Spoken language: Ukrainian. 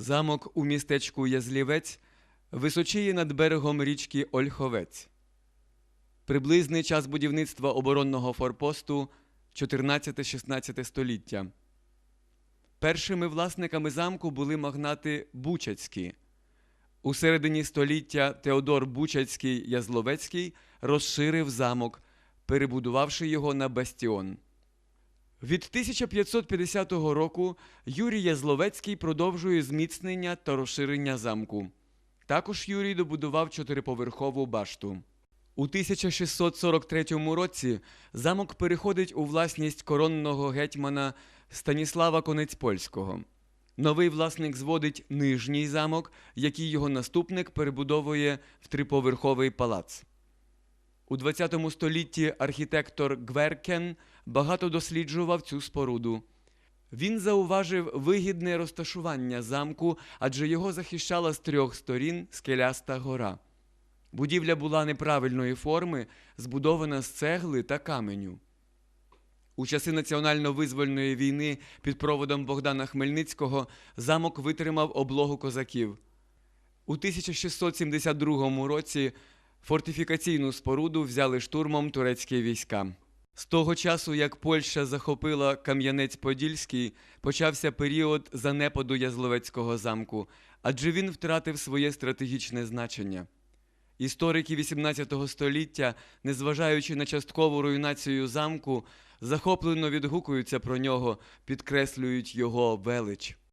Замок у містечку Язлівець височіє над берегом річки Ольховець. Приблизний час будівництва оборонного форпосту 14-16 століття. Першими власниками замку були магнати Бучацькі. У середині століття Теодор Бучацький Язловецький розширив замок, перебудувавши його на бастіон. Від 1550 року Юрій Язловецький продовжує зміцнення та розширення замку. Також Юрій добудував чотириповерхову башту. У 1643 році замок переходить у власність коронного гетьмана Станіслава Конецьпольського. Новий власник зводить нижній замок, який його наступник перебудовує в триповерховий палац. У ХХ столітті архітектор Гверкен багато досліджував цю споруду. Він зауважив вигідне розташування замку, адже його захищала з трьох сторін скеляста гора. Будівля була неправильної форми, збудована з цегли та каменю. У часи національно-визвольної війни під проводом Богдана Хмельницького замок витримав облогу козаків. У 1672 році фортифікаційну споруду взяли штурмом турецькі війська. З того часу, як Польща захопила Кам'янець-Подільський, почався період занепаду Язловецького замку, адже він втратив своє стратегічне значення. Історики XVIII століття, незважаючи на часткову руйнацію замку, захоплено відгукуються про нього, підкреслюють його велич.